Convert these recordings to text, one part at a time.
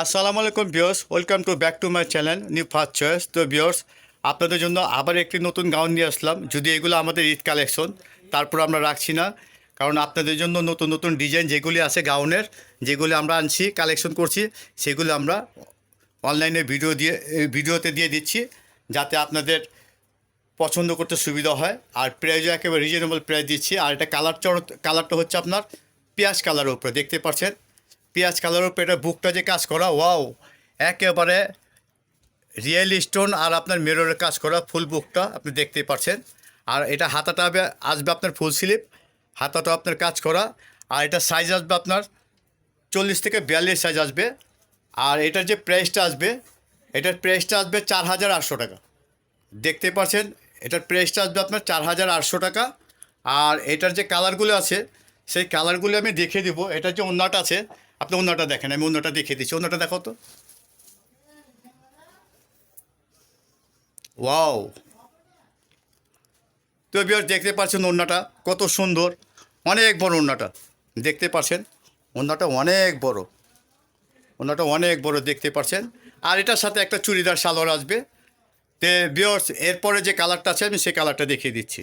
আসসালামু আলাইকুম viewers welcome to back to my channel, new first choice. তো viewers আপনাদের জন্য আবার একটি নতুন গাউন নিয়ে আসলাম। যদি এগুলো আমাদের ঈদ কালেকশন, তারপর আমরা রাখছি না, কারণ আপনাদের জন্য নতুন নতুন ডিজাইন যেগুলি আছে গাউনের, যেগুলি আমরা আনছি, কালেকশন করছি, সেগুলো আমরা অনলাইনে ভিডিও দিয়ে ভিডিওতে দিয়ে দিচ্ছি, যাতে আপনাদের পছন্দ করতে সুবিধা হয়। আর প্রাইজও একেবারে রিজনেবল প্রাইস দিচ্ছি। আর এটা কালার কালারটা হচ্ছে আপনার পেঁয়াজ কালারের উপরে, দেখতে পাচ্ছেন? পেঁয়াজ উপরে এটা বুকটা যে কাজ করা, ওয়াও। একেবারে রিয়েল স্টোন আর আপনার মেররের কাজ করা ফুল বুকটা আপনি দেখতেই পাচ্ছেন আর এটা হাতাটা আসবে আপনার ফুল স্লিপ হাতাটা আপনার কাজ করা। আর এটা সাইজ আসবে আপনার চল্লিশ থেকে বিয়াল্লিশ সাইজ আসবে। আর এটার যে প্রাইসটা আসবে, এটার প্রাইসটা আসবে চার হাজার আটশো টাকা। দেখতে পাচ্ছেন এটার প্রাইসটা আসবে আপনার চার হাজার আটশো টাকা। আর এটার যে কালারগুলো আছে সেই কালারগুলো আমি দেখিয়ে দিব। এটা যে অন্যটা আছে, আপনি অন্যটা দেখেন, আমি অন্যটা দেখিয়ে দিচ্ছি। অন্যটা দেখো তো। ওয়াও। তো বিয়ার দেখতে পাচ্ছেন ওড়নাটা কত সুন্দর, অনেক বড় ওড়নাটা দেখতে পাচ্ছেন ওড়নাটা অনেক বড়। ওড়নাটা অনেক বড়, দেখতে পাচ্ছেন। আর এটার সাথে একটা চুড়িদার সালোয়ার আসবে। তে বিয়র্স এরপরে যে কালারটা আছে, আমি সেই কালারটা দেখিয়ে দিচ্ছি।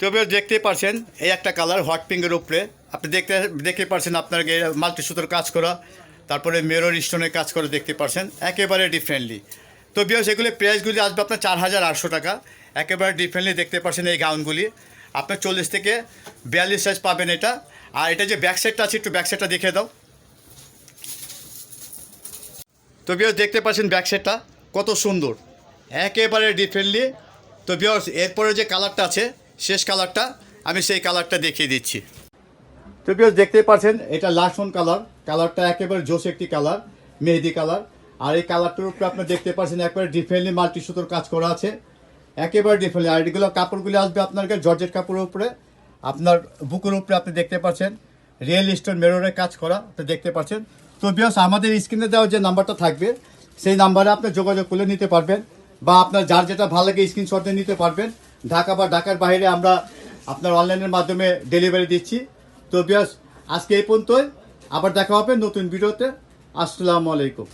তো বিয়র্স দেখতে পাচ্ছেন এই একটা কালার হট পিঙ্কের উপরে। আপনি দেখতে দেখতে পারছেন আপনার মাল্টি সুতোর কাজ করা, তারপরে মেরর স্টোনের কাজ করে দেখতে পারছেন, একেবারে ডিফারেন্টলি তো বিয়র্স এগুলি প্রাইসগুলি আসবে আপনার চার হাজার আটশো টাকা, একেবারে ডিফারেন্টলি দেখতে পারছেন এই গাউনগুলি আপনার চল্লিশ থেকে বিয়াল্লিশ সাইজ পাবেন এটা। আর এটা যে ব্যাক সাইডটা আছে, একটু ব্যাক সাইডটা দেখে দাও। তো বিয়স দেখতে পাচ্ছেন ব্যাক সাইডটা কত সুন্দর, একেবারে ডিফারেন্টলি তো বিয়স এরপরে যে কালারটা আছে শেষ কালারটা, আমি সেই কালারটা দেখিয়ে দিচ্ছি। তো বিয়স দেখতেই পাচ্ছেন, এটা লাসন কালার। কালারটা একেবারে জোস একটি কালার, মেহেদি কালার। আর এই কালারটার উপরে আপনি দেখতে পাচ্ছেন, একবারে ডিফারেন্টলি মাল্টি সুতোর কাজ করা আছে। একেবারে ডিফারেন্টলি আর এগুলো কাপড়গুলি আসবে আপনার জর্জেট কাপড়ের উপরে। আপনার বুকের উপরে আপনি দেখতে পাচ্ছেন রিয়েল স্টোন মেরোরের কাজ করা, আপনি দেখতে পাচ্ছেন। তো বিয়স আমাদের স্ক্রিনে দেওয়া যে নাম্বারটা থাকবে, সেই নাম্বারে আপনি যোগাযোগ করে নিতে পারবেন, বা আপনার যার যেটা ভালো লাগে স্ক্রিনশট নিতে পারবেন। ঢাকা বা ঢাকার বাইরে আমরা আপনার অনলাইনের মাধ্যমে ডেলিভারি দিচ্ছি। তো বিয়স আজকে এই পর্যন্তই। আবার দেখা হবে নতুন ভিডিওতে। আসসালামু আলাইকুম।